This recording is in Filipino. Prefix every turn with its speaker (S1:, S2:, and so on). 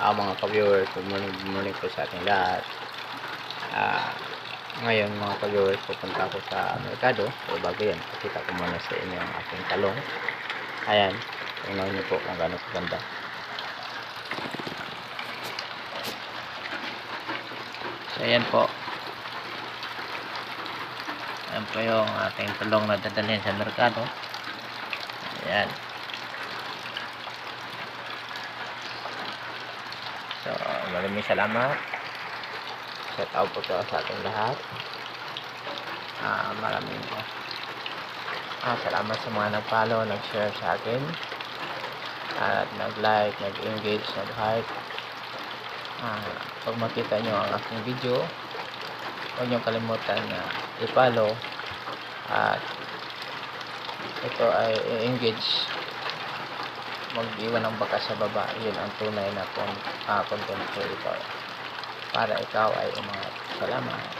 S1: Ah, mga ka-viewers, good morning, good morning po sa ating lahat. Ah, ngayon mga ka-viewers, pupunta ako sa merkado. So, bago yan, pakita ko muna sa inyo ang aking talong. Ayan, tingnan niyo po kung gaano kaganda. So, ayan po. Ayan po yung ating talong na dadalhin sa merkado. Ayan. So, maraming salamat. Shout out po to sa ating lahat. Ah, maraming ah, salamat sa mga nag-follow, nag-share sa akin. At nag-like, nag-engage, nag-heart. Ah, pag makita nyo ang aking video, huwag nyo kalimutan na i-follow. At ito ay i-engage mag-iwan ng baka sa baba. Yun ang tunay na con uh, content creator para ikaw ay umangat. Salamat